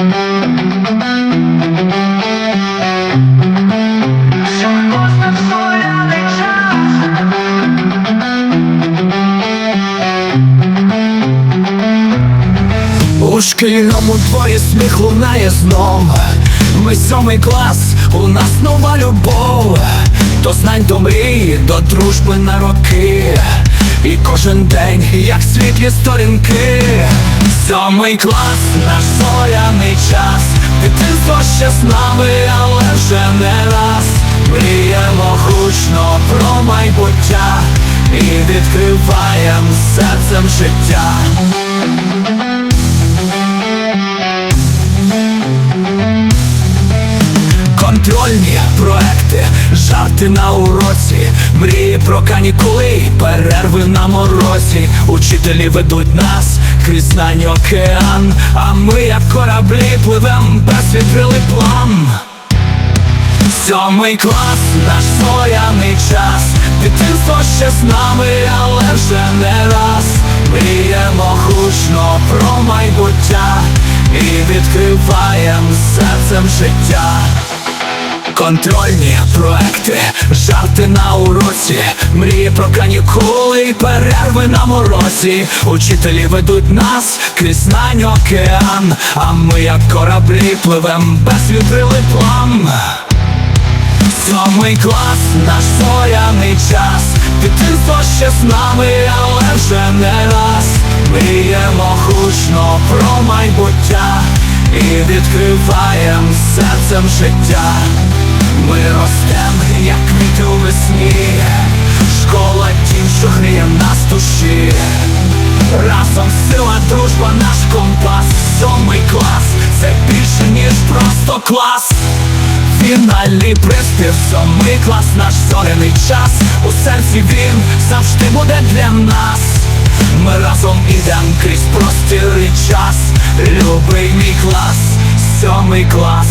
У шкільному дворі сміх лунає знов. Ми сьомий клас, у нас нова любов. До знань до мрії, до дружби на роки. І кожен день, як світлі сторінки Сьомий клас, наш зоряний час. Дитинство ще з нами, але вже не раз. Мріємо гучно про майбуття І відкриваєм серцем життя. Контрольні проекти, жарти на уроці, мрії про канікули, перерви на морозі. Учителі ведуть нас знань океан, а ми, як кораблі, пливем без вітрили план. Сьомий клас, наш зоряний час, дитинство ще з нами, але вже не раз. Мріємо гучно про майбуття і відкриваєм серцем життя. Контрольні проекти, жарти на уроці, мрії про канікули, і перерви на морозі. Учителі ведуть нас крізь знань океан, а ми, як кораблі, пливем без вітрили план. Сьомий клас, наш зоряний час, дитинство ще з нами, але вже не раз. Мріємо гучно про майбуття і відкриваєм серцем життя. Ми ростем, як квіти у весні, школа тім, що гріє нас душі. Разом сила, дружба, наш компас, сьомий клас, це більше, ніж просто клас. Фінальний приспів, сьомий клас, наш зоряний час. У серці він завжди буде для нас. Ми разом ідем крізь простір і час. Любий мій клас, сьомий клас.